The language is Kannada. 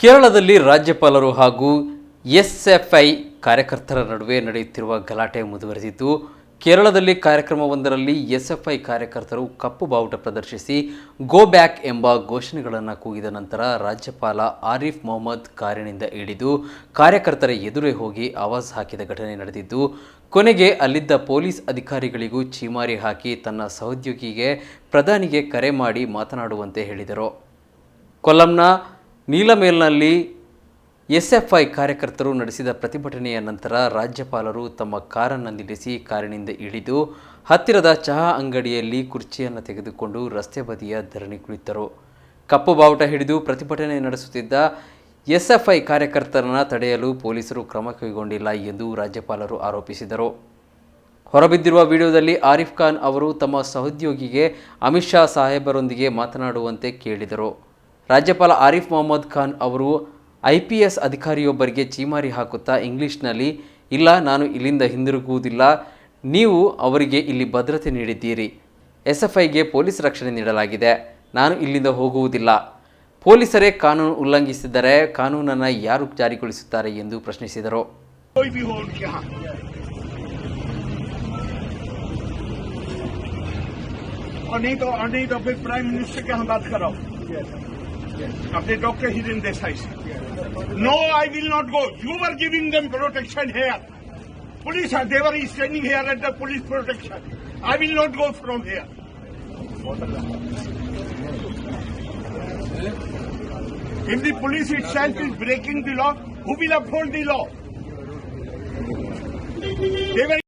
ಕೇರಳದಲ್ಲಿ ರಾಜ್ಯಪಾಲರು ಹಾಗೂ ಎಸ್ಎಫ್ಐ ಕಾರ್ಯಕರ್ತರ ನಡುವೆ ನಡೆಯುತ್ತಿರುವ ಗಲಾಟೆ ಮುಂದುವರೆದಿದ್ದು, ಕೇರಳದಲ್ಲಿ ಕಾರ್ಯಕ್ರಮವೊಂದರಲ್ಲಿ ಎಸ್ಎಫ್ಐ ಕಾರ್ಯಕರ್ತರು ಕಪ್ಪು ಬಾವುಟ ಪ್ರದರ್ಶಿಸಿ, ಗೋ ಬ್ಯಾಕ್ ಎಂಬ ಘೋಷಣೆಗಳನ್ನು ಕೂಗಿದ ನಂತರ ರಾಜ್ಯಪಾಲ ಆರಿಫ್ ಮೊಹಮ್ಮದ್ ಕಾರಿನಿಂದ ಇಳಿದು ಕಾರ್ಯಕರ್ತರ ಎದುರೇ ಹೋಗಿ ಆವಾಜ್ ಹಾಕಿದ ಘಟನೆ ನಡೆದಿದ್ದು, ಕೊನೆಗೆ ಅಲ್ಲಿದ್ದ ಪೊಲೀಸ್ ಅಧಿಕಾರಿಗಳಿಗೂ ಚೀಮಾರಿ ಹಾಕಿ ತನ್ನ ಸಹೋದ್ಯೋಗಿಗೆ ಪ್ರಧಾನಿಗೆ ಕರೆ ಮಾಡಿ ಮಾತನಾಡುವಂತೆ ಹೇಳಿದರು. ಕೊಲ್ಲಂನ ನೀಲಮೇಲ್ನಲ್ಲಿ ಎಸ್ಎಫ್ಐ ಕಾರ್ಯಕರ್ತರು ನಡೆಸಿದ ಪ್ರತಿಭಟನೆಯ ನಂತರ ರಾಜ್ಯಪಾಲರು ತಮ್ಮ ಕಾರನ್ನು ನಿಲ್ಲಿಸಿ ಕಾರಿನಿಂದ ಇಳಿದು ಹತ್ತಿರದ ಚಹಾ ಅಂಗಡಿಯಲ್ಲಿ ಕುರ್ಚಿಯನ್ನು ತೆಗೆದುಕೊಂಡು ರಸ್ತೆ ಬದಿಯ ಧರಣಿ ಕುಳಿತರು. ಕಪ್ಪು ಬಾವುಟ ಹಿಡಿದು ಪ್ರತಿಭಟನೆ ನಡೆಸುತ್ತಿದ್ದ ಎಸ್ಎಫ್ಐ ಕಾರ್ಯಕರ್ತರನ್ನು ತಡೆಯಲು ಪೊಲೀಸರು ಕ್ರಮ ಕೈಗೊಂಡಿಲ್ಲ ಎಂದು ರಾಜ್ಯಪಾಲರು ಆರೋಪಿಸಿದರು. ಹೊರಬಿದ್ದಿರುವ ವಿಡಿಯೋದಲ್ಲಿ ಆರಿಫ್ ಖಾನ್ ಅವರು ತಮ್ಮ ಸಹೋದ್ಯೋಗಿಗೆ ಅಮಿತ್ ಶಾ ಸಾಹೇಬರೊಂದಿಗೆ ಮಾತನಾಡುವಂತೆ ಕೇಳಿದರು. ರಾಜ್ಯಪಾಲ ಆರಿಫ್ ಮೊಹಮ್ಮದ್ ಖಾನ್ ಅವರು ಐ ಪಿ ಎಸ್ ಅಧಿಕಾರಿಯೊಬ್ಬರಿಗೆ ಚೀಮಾರಿ ಹಾಕುತ್ತಾ ಇಂಗ್ಲಿಷ್ನಲ್ಲಿ ಇಲ್ಲ ನಾನು ಇಲ್ಲಿಂದ ಹಿಂದಿರುಗುವುದಿಲ್ಲ ನೀವು ಅವರಿಗೆ ಇಲ್ಲಿ ಭದ್ರತೆ ನೀಡಿದ್ದೀರಿ ಎಸ್ ಎಫ್ ಐಗೆ ಪೊಲೀಸ್ ರಕ್ಷಣೆ ನೀಡಲಾಗಿದೆ ನಾನು ಇಲ್ಲಿಂದ ಹೋಗುವುದಿಲ್ಲ ಪೊಲೀಸರೇ ಕಾನೂನು ಉಲ್ಲಂಘಿಸಿದರೆ ಕಾನೂನನ್ನು ಯಾರು ಜಾರಿಗೊಳಿಸುತ್ತಾರೆ ಎಂದು ಪ್ರಶ್ನಿಸಿದರು कोई भी हो उनके यहाँ और नहीं तो और नहीं तो फिर प्राइम मिनिस्टर के यहाँ बात कराओ अपने डॉक्टर हिरेन देसाई से no I will not go you are giving them protection here police there is standing here at the police protection I will not go from here If the police itself is breaking the law, who will uphold the law? They were